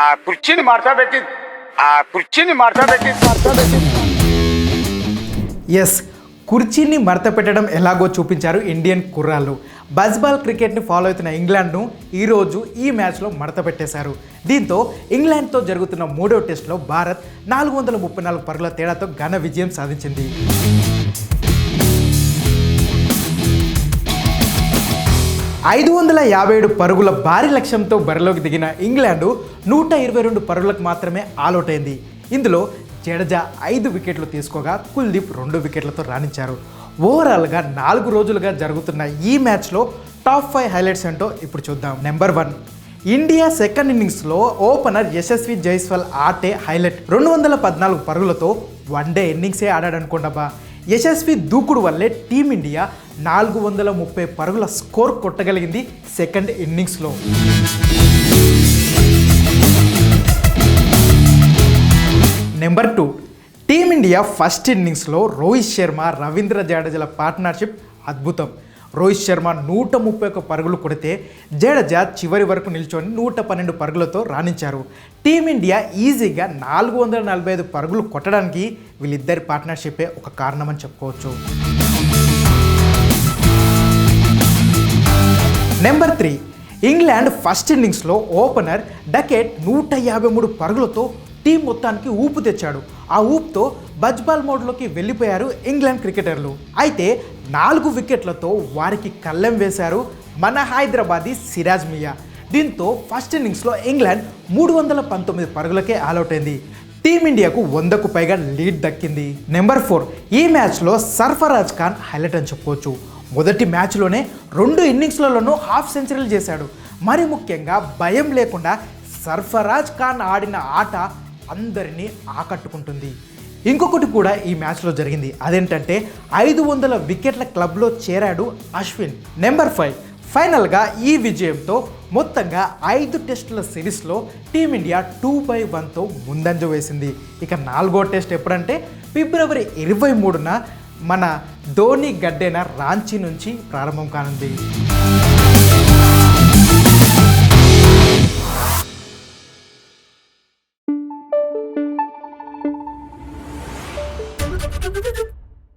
ఆ కుర్చీని మార్చబెట్టి ఆ కుర్చీని మార్చబెట్టి మార్చబెట్టి ఎస్ కుర్చీని మడత పెట్టడం ఎలాగో చూపించారు ఇండియన్ కుర్రాళ్ళు. బజ్బాల్ క్రికెట్ని ఫాలో అవుతున్న ఇంగ్లాండ్ను ఈరోజు ఈ మ్యాచ్లో మడత పెట్టేశారు. దీంతో ఇంగ్లాండ్తో జరుగుతున్న మూడో టెస్ట్లో భారత్ నాలుగు వందల ముప్పై నాలుగు పరుగుల తేడాతో ఘన విజయం సాధించింది. ఐదు వందల యాభై ఏడు పరుగుల భారీ లక్ష్యంతో బరిలోకి దిగిన ఇంగ్లాండు నూట ఇరవై రెండు పరుగులకు మాత్రమే ఆల్అౌట్ అయింది. ఇందులో జడజా ఐదు వికెట్లు తీసుకోగా కుల్దీప్ రెండు వికెట్లతో రాణించారు. ఓవరాల్గా నాలుగు రోజులుగా జరుగుతున్న ఈ మ్యాచ్లో టాప్ ఫైవ్ హైలైట్స్ ఏంటో ఇప్పుడు చూద్దాం. నెంబర్ వన్ ఇండియా సెకండ్ ఇన్నింగ్స్లో ఓపెనర్ యశస్వి జైస్వాల్ ఆటే హైలైట్. రెండు వందల పద్నాలుగు పరుగులతో వన్డే ఇన్నింగ్సే ఆడాడనుకోండబ్బా. యశస్వి దూకుడు వల్లే టీమిండియా నాలుగు వందల ముప్పై పరుగుల స్కోర్ కొట్టగలిగింది సెకండ్ ఇన్నింగ్స్లో. Number two Team India first ఇన్నింగ్స్లో రోహిత్ శర్మ రవీంద్ర జడేజాల పార్ట్నర్షిప్ అద్భుతం. రోహిత్ శర్మ నూట ముప్పై ఒక్క పరుగులు కొడితే జడేజా చివరి వరకు నిల్చొని నూట పన్నెండు పరుగులతో రాణించారు. టీమిండియా ఈజీగా నాలుగు వందల నలభై ఐదు పరుగులు కొట్టడానికి వీళ్ళిద్దరి పార్ట్నర్షిపే ఒక కారణమని చెప్పుకోవచ్చు. నెంబర్ త్రీ ఇంగ్లాండ్ ఫస్ట్ ఇన్నింగ్స్లో ఓపెనర్ డకెట్ నూట యాభై మూడు పరుగులతో టీం మొత్తానికి ఊపు తెచ్చాడు. ఆ ఊపుతో బజ్బాల్ మోడ్లోకి వెళ్ళిపోయారు ఇంగ్లాండ్ క్రికెటర్లు అయితే నాలుగు వికెట్లతో వారికి కళ్ళెం వేశారు మన హైదరాబాదీ సిరాజ్ మియా. దీంతో ఫస్ట్ ఇన్నింగ్స్లో ఇంగ్లాండ్ మూడు వందల పంతొమ్మిది పరుగులకే ఆల్అౌట్ అయింది. టీమిండియాకు వందకు పైగా లీడ్ దక్కింది. నెంబర్ ఫోర్ ఈ మ్యాచ్లో సర్ఫరాజ్ ఖాన్ హైలైట్ అని చెప్పుకోవచ్చు. మొదటి మ్యాచ్లోనే రెండు ఇన్నింగ్స్లలోనూ హాఫ్ సెంచరీలు చేశాడు. మరి ముఖ్యంగా భయం లేకుండా సర్ఫరాజ్ ఖాన్ ఆడిన ఆట అందరినీ ఆకట్టుకుంటుంది. ఇంకొకటి కూడా ఈ మ్యాచ్లో జరిగింది. అదేంటంటే ఐదు వందల వికెట్ల క్లబ్లో చేరాడు అశ్విన్. Number five. ఫైనల్గా ఈ విజయంతో మొత్తంగా ఐదు టెస్టుల సిరీస్లో టీమిండియా టూ బై వన్తో ముందంజ వేసింది. ఇక నాలుగో టెస్ట్ ఎప్పుడంటే ఫిబ్రవరి ఇరవై మూడున మన ధోని గడ్డైన రాంచీ నుంచి ప్రారంభం కానుంది.